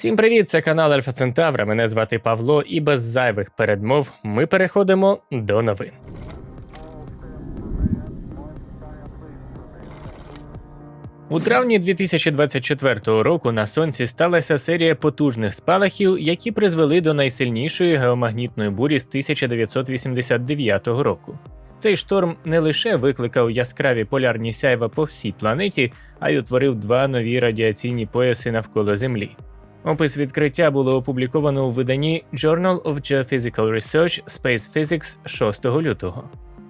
Всім привіт, це канал Альфа Центавра. Мене звати Павло, і без зайвих передмов ми переходимо до новин. У травні 2024 року на сонці сталася серія потужних спалахів, які призвели до найсильнішої геомагнітної бурі з 1989 року. Цей шторм не лише викликав яскраві полярні сяйва по всій планеті, а й утворив два нові радіаційні пояси навколо Землі. Опис відкриття було опубліковано у виданні Journal of Geophysical Research Space Physics 6 лютого.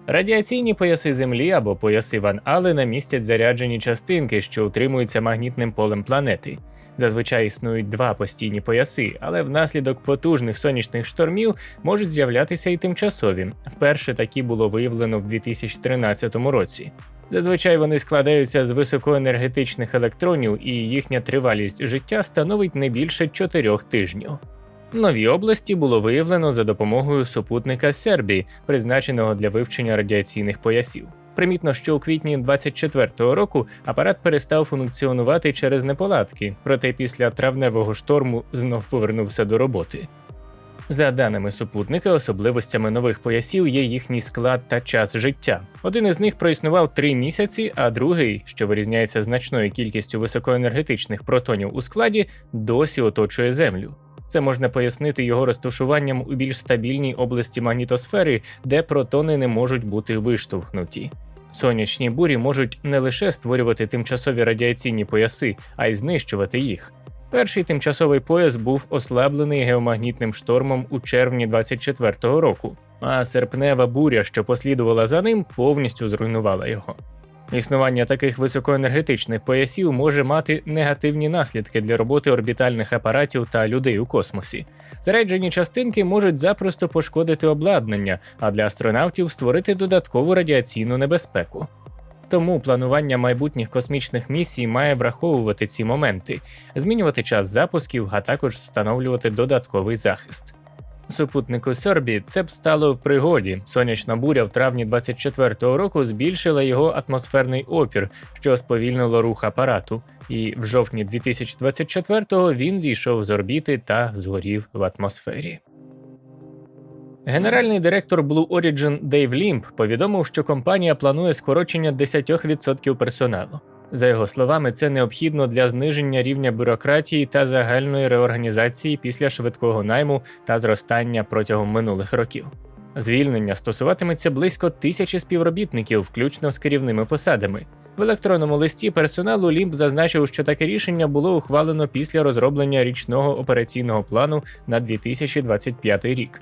Радіаційні пояси Землі або пояси Ван Алена містять заряджені частинки, що утримуються магнітним полем планети. Зазвичай існують два постійні пояси, але внаслідок потужних сонячних штормів можуть з'являтися і тимчасові. Вперше такі було виявлено в 2013 році. Зазвичай вони складаються з високоенергетичних електронів, і їхня тривалість життя становить не більше 4 тижнів. Нові області було виявлено за допомогою супутника Сербії, призначеного для вивчення радіаційних поясів. Примітно, що у квітні 24-го року апарат перестав функціонувати через неполадки, проте після травневого шторму знов повернувся до роботи. За даними супутника, особливостями нових поясів є їхній склад та час життя. Один із них проіснував три місяці, а другий, що вирізняється значною кількістю високоенергетичних протонів у складі, досі оточує Землю. Це можна пояснити його розташуванням у більш стабільній області магнітосфери, де протони не можуть бути виштовхнуті. Сонячні бурі можуть не лише створювати тимчасові радіаційні пояси, а й знищувати їх. Перший тимчасовий пояс був ослаблений геомагнітним штормом у червні 24-го року, а серпнева буря, що послідувала за ним, повністю зруйнувала його. Існування таких високоенергетичних поясів може мати негативні наслідки для роботи орбітальних апаратів та людей у космосі. Заряджені частинки можуть запросто пошкодити обладнання, а для астронавтів створити додаткову радіаційну небезпеку. Тому планування майбутніх космічних місій має враховувати ці моменти, змінювати час запусків, а також встановлювати додатковий захист. Супутнику Сербі це б стало в пригоді. Сонячна буря в травні 24-го року збільшила його атмосферний опір, що сповільнило рух апарату. І в жовтні 2024-го він зійшов з орбіти та згорів в атмосфері. Генеральний директор Blue Origin Дейв Лімп повідомив, що компанія планує скорочення 10% персоналу. За його словами, це необхідно для зниження рівня бюрократії та загальної реорганізації після швидкого найму та зростання протягом минулих років. Звільнення стосуватиметься близько тисячі співробітників, включно з керівними посадами. В електронному листі персоналу Лімп зазначив, що таке рішення було ухвалено після розроблення річного операційного плану на 2025 рік.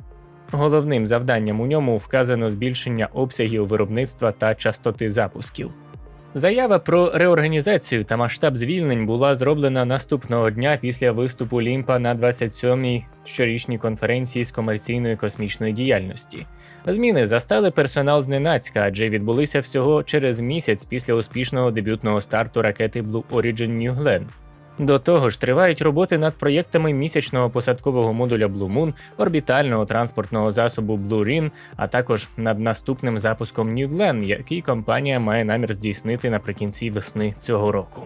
Головним завданням у ньому вказано збільшення обсягів виробництва та частоти запусків. Заява про реорганізацію та масштаб звільнень була зроблена наступного дня після виступу Лімпа на 27-й щорічній конференції з комерційної космічної діяльності. Зміни застали персонал зненацька, адже відбулися всього через місяць після успішного дебютного старту ракети Blue Origin New Glenn. До того ж, тривають роботи над проєктами місячного посадкового модуля Blue Moon, орбітального транспортного засобу Blue Rin, а також над наступним запуском New Glenn, який компанія має намір здійснити наприкінці весни цього року.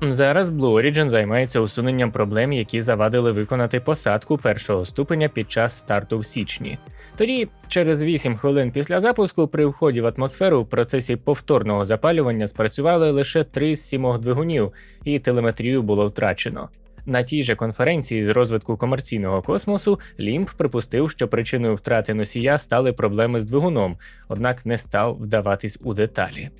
Зараз Blue Origin займається усуненням проблем, які завадили виконати посадку першого ступеня під час старту в січні. Тоді, через 8 хвилин після запуску, при вході в атмосферу в процесі повторного запалювання спрацювали лише 3 з 7 двигунів, і телеметрію було втрачено. На тій же конференції з розвитку комерційного космосу Лімп припустив, що причиною втрати носія стали проблеми з двигуном, однак не став вдаватись у деталі.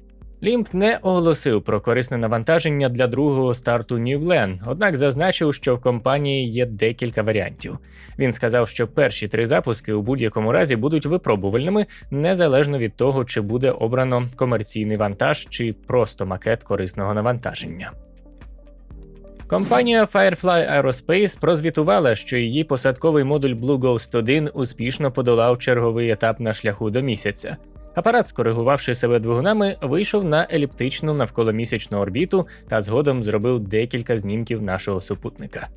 Лімп не оголосив про корисне навантаження для другого старту New Glenn, однак зазначив, що в компанії є декілька варіантів. Він сказав, що перші три запуски у будь-якому разі будуть випробувальними, незалежно від того, чи буде обрано комерційний вантаж чи просто макет корисного навантаження. Компанія Firefly Aerospace прозвітувала, що її посадковий модуль Blue Ghost 1 успішно подолав черговий етап на шляху до місяця. Апарат, скоригувавши себе двигунами, вийшов на еліптичну навколомісячну орбіту та згодом зробив декілька знімків нашого супутника.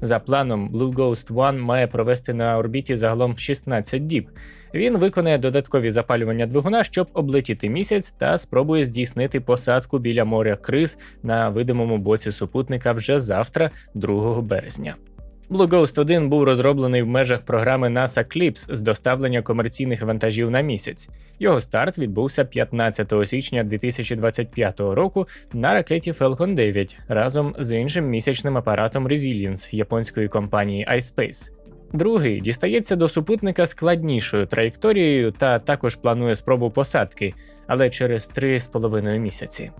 За планом, Blue Ghost 1 має провести на орбіті загалом 16 діб. Він виконає додаткові запалювання двигуна, щоб облетіти місяць, та спробує здійснити посадку біля моря Криз на видимому боці супутника вже завтра, 2 березня. Blue Ghost 1 був розроблений в межах програми NASA CLIPS з доставлення комерційних вантажів на місяць. Його старт відбувся 15 січня 2025 року на ракеті Falcon 9 разом з іншим місячним апаратом Resilience японської компанії iSpace. Другий дістається до супутника складнішою траєкторією та також планує спробу посадки, але через 3,5 місяці.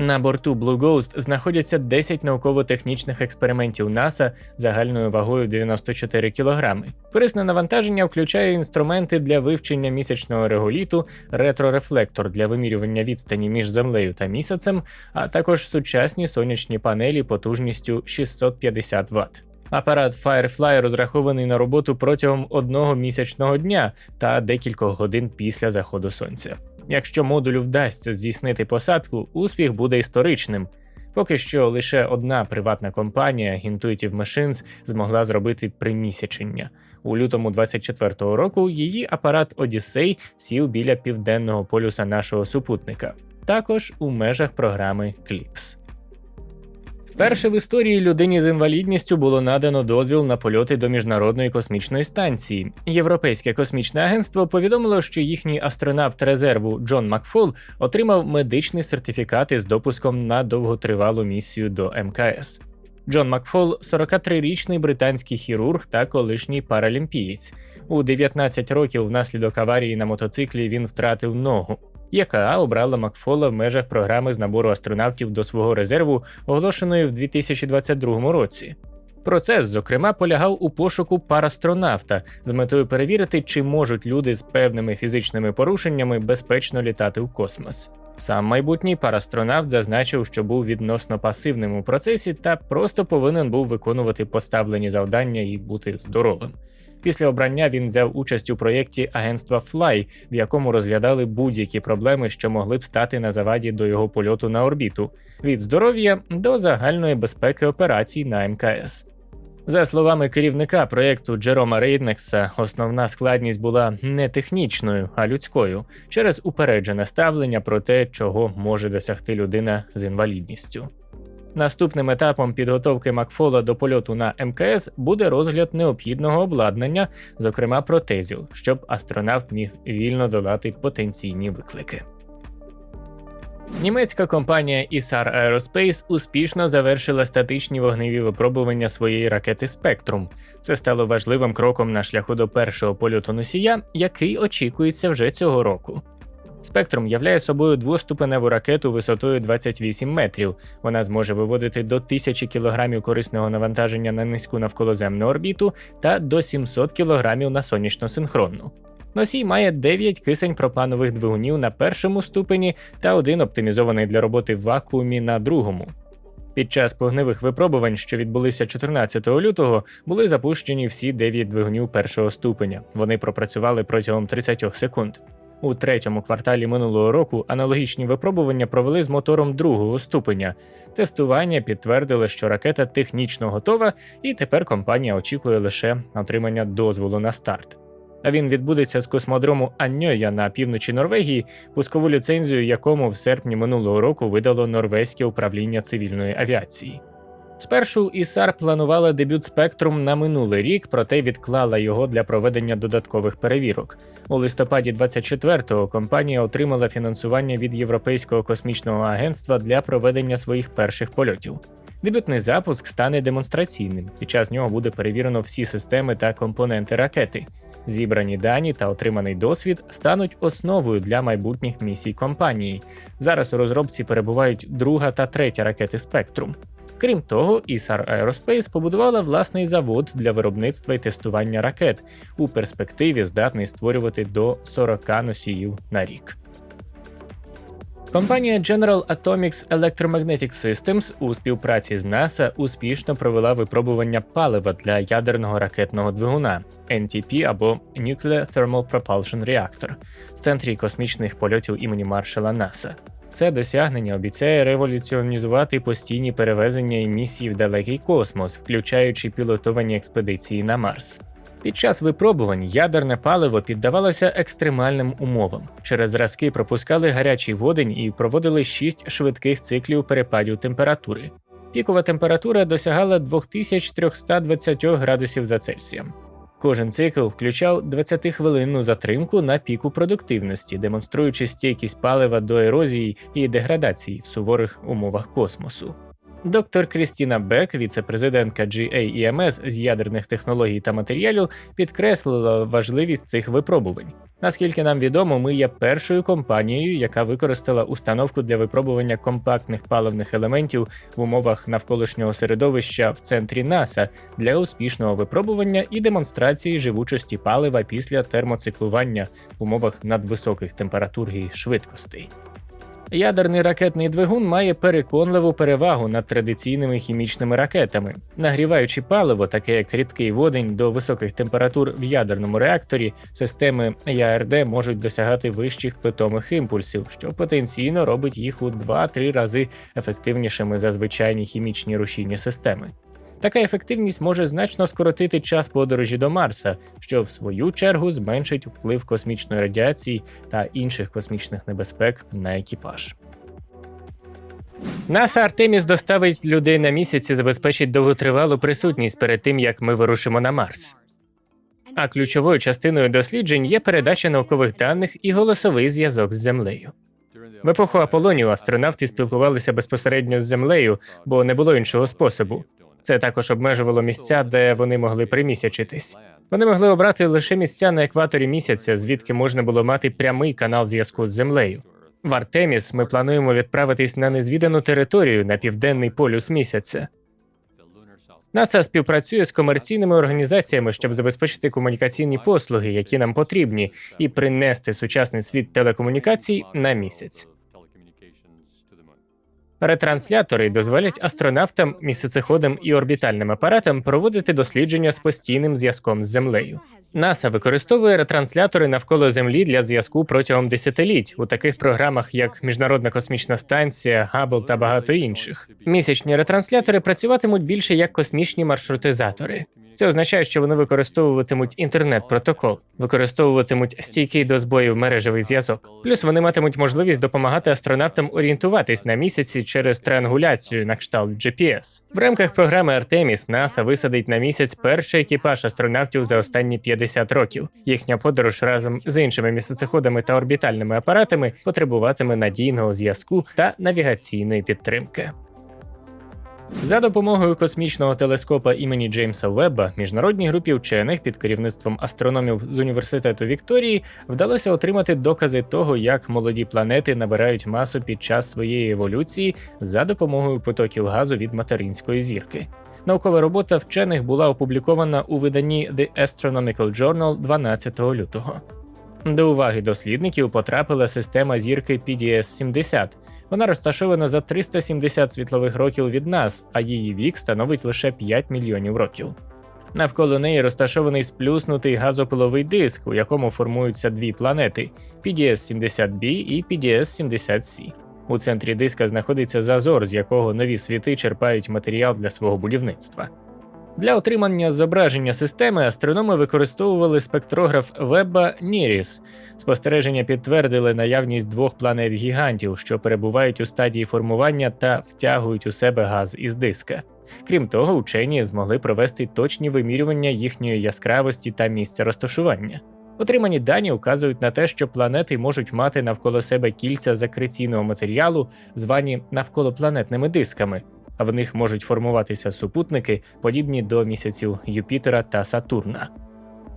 На борту Blue Ghost знаходяться 10 науково-технічних експериментів НАСА загальною вагою 94 кг. Корисне навантаження включає інструменти для вивчення місячного реголіту, ретрорефлектор для вимірювання відстані між землею та місяцем, а також сучасні сонячні панелі потужністю 650 Вт. Апарат Firefly розрахований на роботу протягом одного місячного дня та декількох годин після заходу сонця. Якщо модулю вдасться здійснити посадку, успіх буде історичним. Поки що лише одна приватна компанія Intuitive Machines змогла зробити примісячення. У лютому 24-го року її апарат Одіссей сів біля південного полюса нашого супутника, також у межах програми CLIPS. Вперше в історії людині з інвалідністю було надано дозвіл на польоти до міжнародної космічної станції. Європейське космічне агентство повідомило, що їхній астронавт резерву Джон Макфол отримав медичний сертифікат із допуском на довготривалу місію до МКС. Джон Макфол 43-річний британський хірург та колишній паралімпієць. У 19 років внаслідок аварії на мотоциклі він втратив ногу. ЯКА обрала Макфола в межах програми з набору астронавтів до свого резерву, оголошеної в 2022 році. Процес, зокрема, полягав у пошуку парастронавта з метою перевірити, чи можуть люди з певними фізичними порушеннями безпечно літати в космос. Сам майбутній парастронавт зазначив, що був відносно пасивним у процесі та просто повинен був виконувати поставлені завдання і бути здоровим. Після обрання він взяв участь у проєкті агентства Fly, в якому розглядали будь-які проблеми, що могли б стати на заваді до його польоту на орбіту, від здоров'я до загальної безпеки операцій на МКС. За словами керівника проєкту Джерома Рейднекса, основна складність була не технічною, а людською через упереджене ставлення про те, чого може досягти людина з інвалідністю. Наступним етапом підготовки Макфола до польоту на МКС буде розгляд необхідного обладнання, зокрема протезів, щоб астронавт міг вільно долати потенційні виклики. Німецька компанія ISAR Aerospace успішно завершила статичні вогневі випробування своєї ракети Spectrum. Це стало важливим кроком на шляху до першого польоту носія, який очікується вже цього року. Спектрум являє собою двоступеневу ракету висотою 28 метрів. Вона зможе виводити до 1000 кг корисного навантаження на низьку навколоземну орбіту та до 700 кг на сонячно синхронну. Носій має 9 кисень пропанових двигунів на першому ступені та один оптимізований для роботи в вакуумі на другому. Під час погневих випробувань, що відбулися 14 лютого, були запущені всі 9 двигунів першого ступеня. Вони пропрацювали протягом 30 секунд. У третьому кварталі минулого року аналогічні випробування провели з мотором другого ступеня. Тестування підтвердили, що ракета технічно готова, і тепер компанія очікує лише отримання дозволу на старт. А він відбудеться з космодрому Аньоя на півночі Норвегії, пускову ліцензію якому в серпні минулого року видало норвезьке управління цивільної авіації. Спершу Ісар планувала дебют Спектрум на минулий рік, проте відклала його для проведення додаткових перевірок. У листопаді 24-го компанія отримала фінансування від Європейського космічного агентства для проведення своїх перших польотів. Дебютний запуск стане демонстраційним. Під час нього буде перевірено всі системи та компоненти ракети. Зібрані дані та отриманий досвід стануть основою для майбутніх місій компанії. Зараз у розробці перебувають друга та третя ракети Спектрум. Крім того, ISAR Aerospace побудувала власний завод для виробництва і тестування ракет, у перспективі здатний створювати до 40 носіїв на рік. Компанія General Atomics Electromagnetic Systems у співпраці з NASA успішно провела випробування палива для ядерного ракетного двигуна NTP або Nuclear Thermal Propulsion Reactor в центрі космічних польотів імені Маршала НАСА. Це досягнення обіцяє революціонізувати постійні перевезення і місії в далекий космос, включаючи пілотовані експедиції на Марс. Під час випробувань ядерне паливо піддавалося екстремальним умовам. Через зразки пропускали гарячий водень і проводили шість швидких циклів перепадів температури. Пікова температура досягала 2320 градусів за Цельсієм. Кожен цикл включав 20-хвилинну затримку на піку продуктивності, демонструючи стійкість палива до ерозії і деградації в суворих умовах космосу. Доктор Крістіна Бек, віце-президентка GAEMS з ядерних технологій та матеріалів, підкреслила важливість цих випробувань. Наскільки нам відомо, ми є першою компанією, яка використала установку для випробування компактних паливних елементів в умовах навколишнього середовища в центрі НАСА для успішного випробування і демонстрації живучості палива після термоциклування в умовах надвисоких температур і швидкостей. Ядерний ракетний двигун має переконливу перевагу над традиційними хімічними ракетами. Нагріваючи паливо, таке як рідкий водень до високих температур в ядерному реакторі, системи ЯРД можуть досягати вищих питомих імпульсів, що потенційно робить їх у 2-3 рази ефективнішими за звичайні хімічні рушійні системи. Така ефективність може значно скоротити час подорожі до Марса, що в свою чергу зменшить вплив космічної радіації та інших космічних небезпек на екіпаж. НАСА Артеміс доставить людей на місяць і забезпечить довготривалу присутність перед тим, як ми вирушимо на Марс. А ключовою частиною досліджень є передача наукових даних і голосовий зв'язок з Землею. В епоху Аполлонію астронавти спілкувалися безпосередньо з землею, бо не було іншого способу. Це також обмежувало місця, де вони могли примісячитись. Вони могли обрати лише місця на екваторі місяця, звідки можна було мати прямий канал зв'язку з землею. В Артеміс ми плануємо відправитись на незвідану територію на південний полюс місяця. НАСА співпрацює з комерційними організаціями, щоб забезпечити комунікаційні послуги, які нам потрібні, і принести сучасний світ телекомунікацій на місяць. Ретранслятори дозволять астронавтам, місяцеходам і орбітальним апаратам проводити дослідження з постійним зв'язком з землею. НАСА використовує ретранслятори навколо Землі для зв'язку протягом десятиліть у таких програмах, як Міжнародна космічна станція, Габл та багато інших. Місячні ретранслятори працюватимуть більше як космічні маршрутизатори. Це означає, що вони використовуватимуть інтернет-протокол, використовуватимуть стійкий до збоїв мережевий зв'язок. Плюс вони матимуть можливість допомагати астронавтам орієнтуватись на місяці через триангуляцію на кшталт GPS. В рамках програми Артеміс НАСА висадить на місяць перший екіпаж астронавтів за останні 50 років. Їхня подорож разом з іншими місяцеходами та орбітальними апаратами потребуватиме надійного зв'язку та навігаційної підтримки. За допомогою космічного телескопа імені Джеймса Вебба міжнародній групі вчених під керівництвом астрономів з університету Вікторії вдалося отримати докази того, як молоді планети набирають масу під час своєї еволюції за допомогою потоків газу від материнської зірки. Наукова робота вчених була опублікована у виданні The Astronomical Journal 12 лютого. До уваги дослідників потрапила система зірки PDS-70. Вона розташована за 370 світлових років від нас, а її вік становить лише 5 мільйонів років. Навколо неї розташований сплюснутий газопиловий диск, у якому формуються дві планети PDS-70b і PDS-70c. У центрі диска знаходиться зазор, з якого нові світи черпають матеріал для свого будівництва. Для отримання зображення системи астрономи використовували спектрограф Вебба Ніріс. Спостереження підтвердили наявність двох планет гігантів, що перебувають у стадії формування та втягують у себе газ із диска. Крім того, учені змогли провести точні вимірювання їхньої яскравості та місця розташування. Отримані дані вказують на те, що планети можуть мати навколо себе кільця закреційного матеріалу, звані навколопланетними дисками, а в них можуть формуватися супутники, подібні до місяців Юпітера та Сатурна.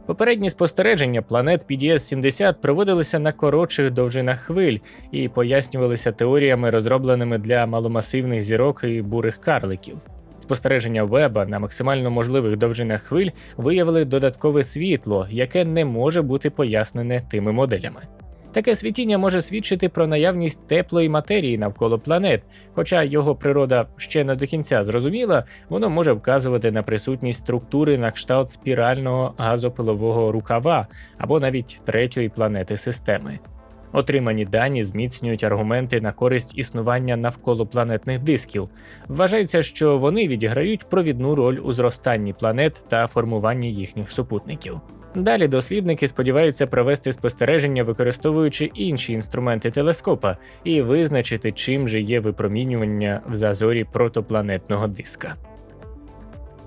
Попередні спостереження планет PDS-70 проводилися на коротших довжинах хвиль і пояснювалися теоріями, розробленими для маломасивних зірок і бурих карликів. Спостереження Веба на максимально можливих довжинах хвиль виявили додаткове світло, яке не може бути пояснене тими моделями. Таке світіння може свідчити про наявність теплої матерії навколо планет, хоча його природа ще не до кінця зрозуміла, воно може вказувати на присутність структури на кшталт спірального газопилового рукава або навіть третьої планети системи. Отримані дані зміцнюють аргументи на користь існування навколопланетних дисків. Вважається, що вони відіграють провідну роль у зростанні планет та формуванні їхніх супутників. Далі дослідники сподіваються провести спостереження, використовуючи інші інструменти телескопа, і визначити, чим же є випромінювання в зазорі протопланетного диска.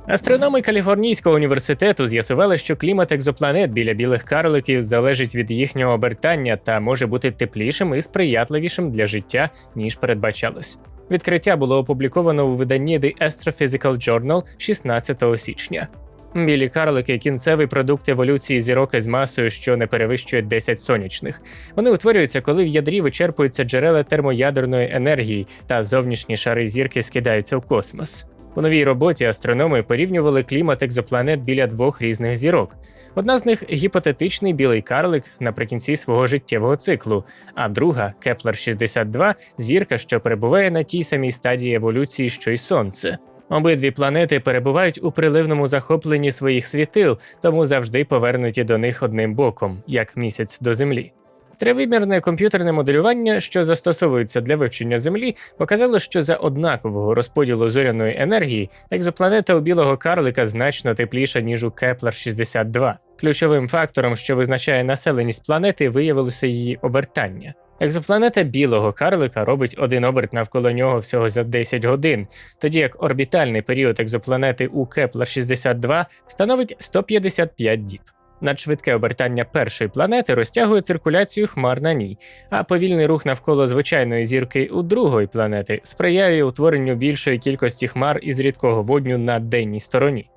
Астрономи Каліфорнійського університету з'ясували, що клімат екзопланет біля білих карликів залежить від їхнього обертання та може бути теплішим і сприятливішим для життя, ніж передбачалось. Відкриття було опубліковано у виданні The Astrophysical Journal 16 січня. Білі карлики кінцевий продукт еволюції зірок із масою, що не перевищує 10 сонячних. Вони утворюються, коли в ядрі вичерпуються джерела термоядерної енергії, та зовнішні шари зірки скидаються в космос. У новій роботі астрономи порівнювали клімат екзопланет біля двох різних зірок. Одна з них гіпотетичний білий карлик наприкінці свого життєвого циклу, а друга Кеплер 62 зірка, що перебуває на тій самій стадії еволюції, що й сонце. Обидві планети перебувають у приливному захопленні своїх світил, тому завжди повернуті до них одним боком, як місяць до Землі. Тривимірне комп'ютерне моделювання, що застосовується для вивчення Землі, показало, що за однакового розподілу зоряної енергії екзопланета у білого карлика значно тепліша, ніж у Кеплер 62. Ключовим фактором, що визначає населеність планети, виявилося її обертання. Екзопланета білого карлика робить один оберт навколо нього всього за 10 годин, тоді як орбітальний період екзопланети у Кеплер 62 становить 155 діб. Надшвидке обертання першої планети розтягує циркуляцію хмар на ній, а повільний рух навколо звичайної зірки у другої планети сприяє утворенню більшої кількості хмар із рідкого водню на денній стороні.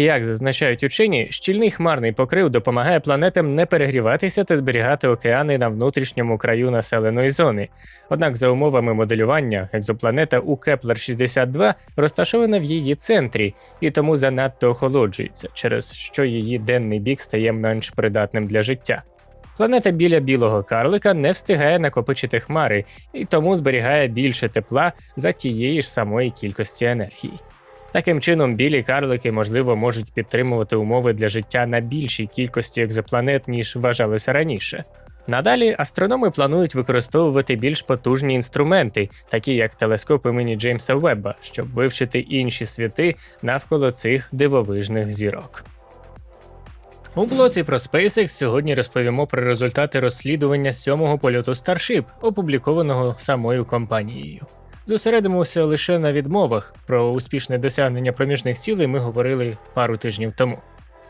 Як зазначають учені, щільний хмарний покрив допомагає планетам не перегріватися та зберігати океани на внутрішньому краю населеної зони. Однак, за умовами моделювання, екзопланета у Кеплер 62 розташована в її центрі і тому занадто охолоджується, через що її денний бік стає менш придатним для життя. Планета біля білого карлика не встигає накопичити хмари і тому зберігає більше тепла за тієї ж самої кількості енергії. Таким чином, білі карлики, можливо, можуть підтримувати умови для життя на більшій кількості екзопланет, ніж вважалося раніше. Надалі астрономи планують використовувати більш потужні інструменти, такі як телескоп імені Джеймса Вебба, щоб вивчити інші світи навколо цих дивовижних зірок. У блоці про SpaceX сьогодні розповімо про результати розслідування сьомого польоту Starship, опублікованого самою компанією. Зосередимося лише на відмовах. Про успішне досягнення проміжних цілей ми говорили пару тижнів тому.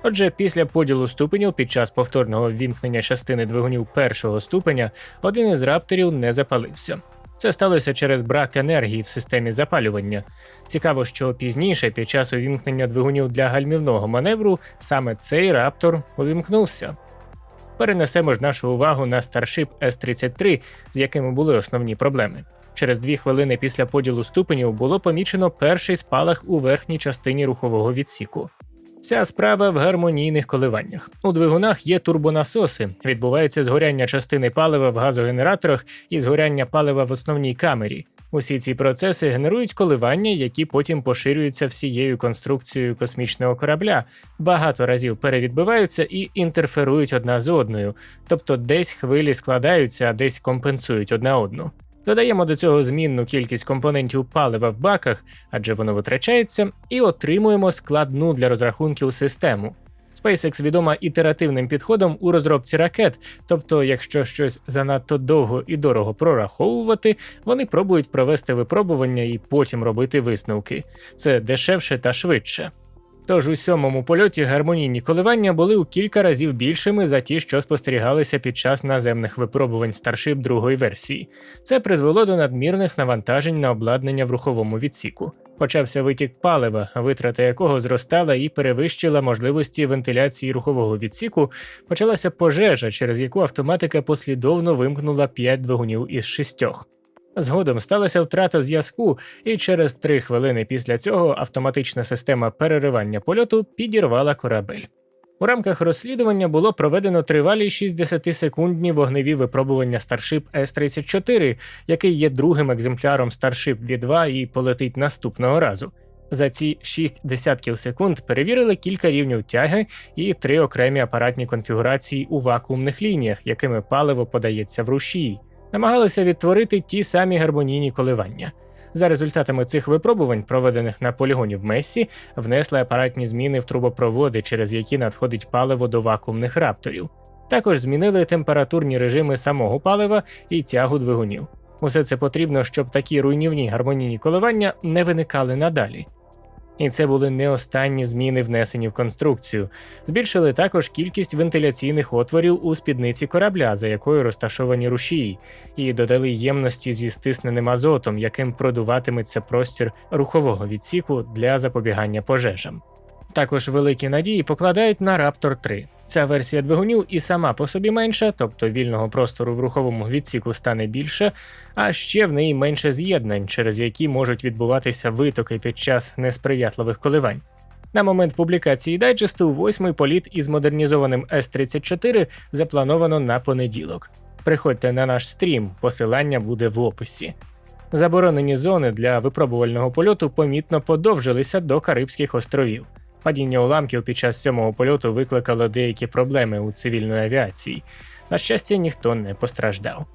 Отже, після поділу ступенів під час повторного ввімкнення частини двигунів першого ступеня один із рапторів не запалився. Це сталося через брак енергії в системі запалювання. Цікаво, що пізніше, під час увімкнення двигунів для гальмівного маневру, саме цей раптор увімкнувся. Перенесемо ж нашу увагу на Starship S-33, з якими були основні проблеми. Через дві хвилини після поділу ступенів було помічено перший спалах у верхній частині рухового відсіку. Вся справа в гармонійних коливаннях. У двигунах є турбонасоси, відбувається згоряння частини палива в газогенераторах і згоряння палива в основній камері. Усі ці процеси генерують коливання, які потім поширюються всією конструкцією космічного корабля, багато разів перевідбиваються і інтерферують одна з одною, тобто десь хвилі складаються, а десь компенсують одна одну. Додаємо до цього змінну кількість компонентів палива в баках, адже воно витрачається, і отримуємо складну для розрахунків систему. SpaceX відома ітеративним підходом у розробці ракет, тобто, якщо щось занадто довго і дорого прораховувати, вони пробують провести випробування і потім робити висновки. Це дешевше та швидше. Тож у сьомому польоті гармонійні коливання були у кілька разів більшими за ті, що спостерігалися під час наземних випробувань Starship другої версії. Це призвело до надмірних навантажень на обладнання в руховому відсіку. Почався витік палива, витрата якого зростала і перевищила можливості вентиляції рухового відсіку. Почалася пожежа, через яку автоматика послідовно вимкнула 5 двигунів із шістьох. Згодом сталася втрата зв'язку, і через три хвилини після цього автоматична система переривання польоту підірвала корабель. У рамках розслідування було проведено тривалі 60-секундні вогневі випробування Starship S-34, який є другим екземпляром Starship V2 і полетить наступного разу. За ці 6 десятків секунд перевірили кілька рівнів тяги і три окремі апаратні конфігурації у вакуумних лініях, якими паливо подається в рушії намагалися відтворити ті самі гармонійні коливання. За результатами цих випробувань, проведених на полігоні в Мессі, внесли апаратні зміни в трубопроводи, через які надходить паливо до вакуумних рапторів. Також змінили температурні режими самого палива і тягу двигунів. Усе це потрібно, щоб такі руйнівні гармонійні коливання не виникали надалі. І це були не останні зміни, внесені в конструкцію. Збільшили також кількість вентиляційних отворів у спідниці корабля, за якою розташовані рушії, і додали ємності зі стисненим азотом, яким продуватиметься простір рухового відсіку для запобігання пожежам. Також великі надії покладають на Raptor 3. Ця версія двигунів і сама по собі менша, тобто вільного простору в руховому відсіку стане більше, а ще в неї менше з'єднань, через які можуть відбуватися витоки під час несприятливих коливань. На момент публікації дайджесту восьмий політ із модернізованим С-34 заплановано на понеділок. Приходьте на наш стрім, посилання буде в описі. Заборонені зони для випробувального польоту помітно подовжилися до Карибських островів. Падіння уламків під час сьомого польоту викликало деякі проблеми у цивільної авіації. На щастя, ніхто не постраждав.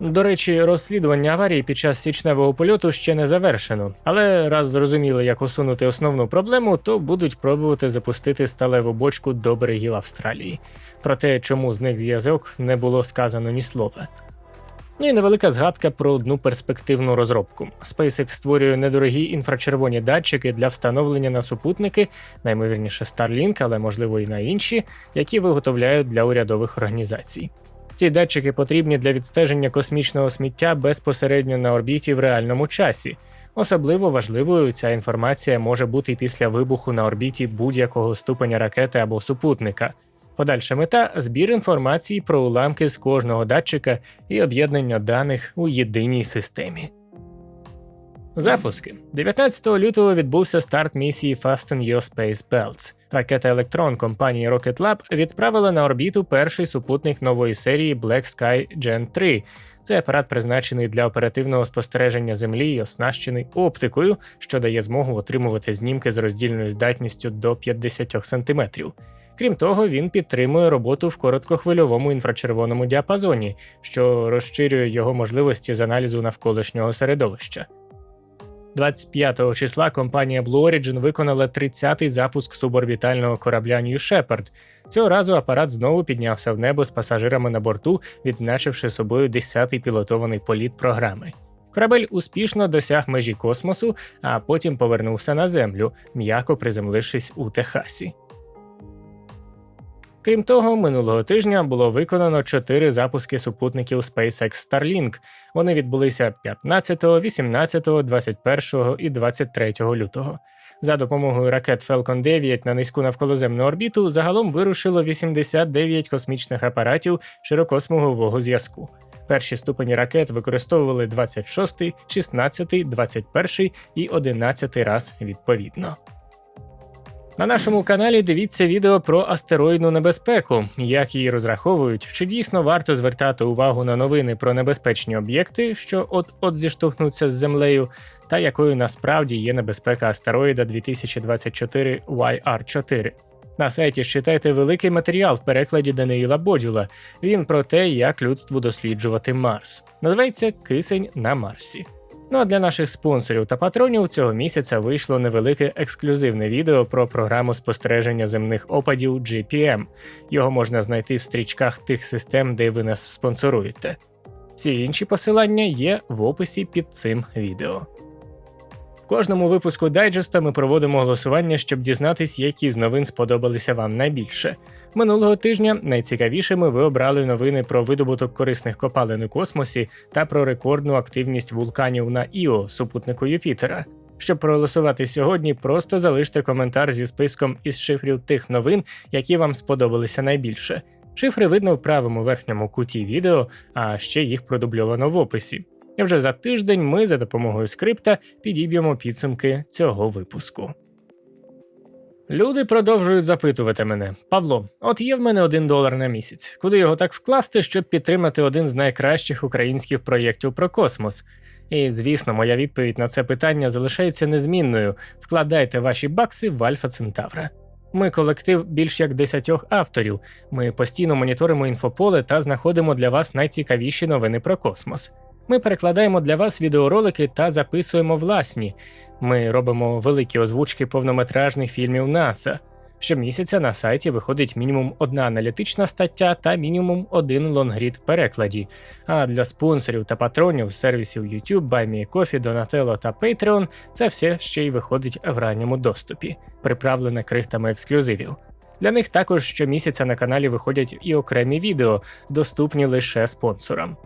До речі, розслідування аварії під час січневого польоту ще не завершено, але раз зрозуміли, як усунути основну проблему, то будуть пробувати запустити сталеву бочку до берегів Австралії. Про те, чому з них зв'язок, не було сказано ні слова. Ну і невелика згадка про одну перспективну розробку. SpaceX створює недорогі інфрачервоні датчики для встановлення на супутники, наймовірніше Starlink, але можливо і на інші, які виготовляють для урядових організацій. Ці датчики потрібні для відстеження космічного сміття безпосередньо на орбіті в реальному часі. Особливо важливою ця інформація може бути після вибуху на орбіті будь-якого ступеня ракети або супутника. Подальша мета збір інформації про уламки з кожного датчика і об'єднання даних у єдиній системі. Запуски 19 лютого відбувся старт місії Fasten Your Space Belts. Ракета Electron компанії Rocket Lab відправила на орбіту перший супутник нової серії Black Sky Gen 3. Це апарат призначений для оперативного спостереження Землі і оснащений оптикою, що дає змогу отримувати знімки з роздільною здатністю до 50 см. Крім того, він підтримує роботу в короткохвильовому інфрачервоному діапазоні, що розширює його можливості з аналізу навколишнього середовища. 25 числа компанія Blue Origin виконала 30-й запуск суборбітального корабля New Shepard. Цього разу апарат знову піднявся в небо з пасажирами на борту, відзначивши собою 10-й пілотований політ програми. Корабель успішно досяг межі космосу, а потім повернувся на землю, м'яко приземлившись у Техасі. Крім того, минулого тижня було виконано чотири запуски супутників SpaceX Starlink. Вони відбулися 15, 18, 21 і 23 лютого. За допомогою ракет Falcon 9 на низьку навколоземну орбіту загалом вирушило 89 космічних апаратів широкосмугового зв'язку. Перші ступені ракет використовували 26, 16, 21 і 11 раз відповідно. На нашому каналі дивіться відео про астероїдну небезпеку, як її розраховують, чи дійсно варто звертати увагу на новини про небезпечні об'єкти, що от-от зіштовхнуться з землею, та якою насправді є небезпека астероїда 2024 YR4. На сайті читайте великий матеріал в перекладі Даниїла Бодюла. Він про те, як людству досліджувати Марс. Називається Кисень на Марсі. Ну а для наших спонсорів та патронів цього місяця вийшло невелике ексклюзивне відео про програму спостереження земних опадів GPM. Його можна знайти в стрічках тих систем, де ви нас спонсоруєте. Всі інші посилання є в описі під цим відео. Кожному випуску дайджеста ми проводимо голосування, щоб дізнатись, які з новин сподобалися вам найбільше. Минулого тижня найцікавішими ви обрали новини про видобуток корисних копалин у космосі та про рекордну активність вулканів на Іо, супутнику Юпітера. Щоб проголосувати сьогодні, просто залиште коментар зі списком із шифрів тих новин, які вам сподобалися найбільше. Шифри видно в правому верхньому куті відео, а ще їх продубльовано в описі. І вже за тиждень ми за допомогою скрипта підіб'ємо підсумки цього випуску. Люди продовжують запитувати мене: Павло, от є в мене один долар на місяць, куди його так вкласти, щоб підтримати один з найкращих українських проєктів про космос. І звісно, моя відповідь на це питання залишається незмінною: вкладайте ваші бакси в Альфа Центавра. Ми колектив більш як десятьох авторів. Ми постійно моніторимо інфополе та знаходимо для вас найцікавіші новини про космос. Ми перекладаємо для вас відеоролики та записуємо власні. Ми робимо великі озвучки повнометражних фільмів НАСА. Щомісяця на сайті виходить мінімум одна аналітична стаття та мінімум один лонгрід в перекладі. А для спонсорів та патронів сервісів YouTube, BuyMeCoffee, Donatello та Patreon це все ще й виходить в ранньому доступі, приправлене крихтами ексклюзивів. Для них також щомісяця на каналі виходять і окремі відео, доступні лише спонсорам.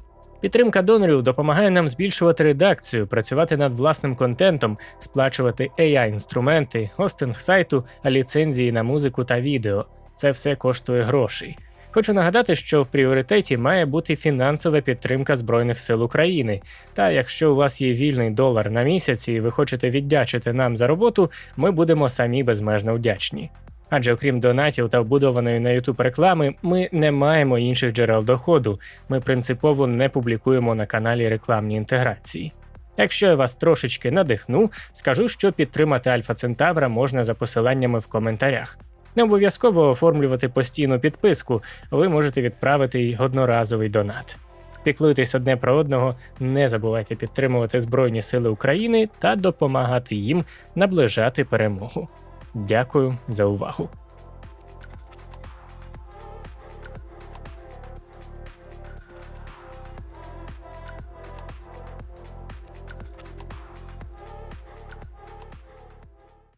Підтримка донорів допомагає нам збільшувати редакцію, працювати над власним контентом, сплачувати AI-інструменти, хостинг сайту, а ліцензії на музику та відео. Це все коштує грошей. Хочу нагадати, що в пріоритеті має бути фінансова підтримка Збройних сил України. Та якщо у вас є вільний долар на місяць і ви хочете віддячити нам за роботу, ми будемо самі безмежно вдячні. Адже окрім донатів та вбудованої на YouTube реклами, ми не маємо інших джерел доходу. Ми принципово не публікуємо на каналі рекламні інтеграції. Якщо я вас трошечки надихну, скажу, що підтримати Альфа Центавра можна за посиланнями в коментарях. Не обов'язково оформлювати постійну підписку, ви можете відправити й одноразовий донат. Піклуйтесь одне про одного, не забувайте підтримувати Збройні Сили України та допомагати їм наближати перемогу. Дякую за увагу.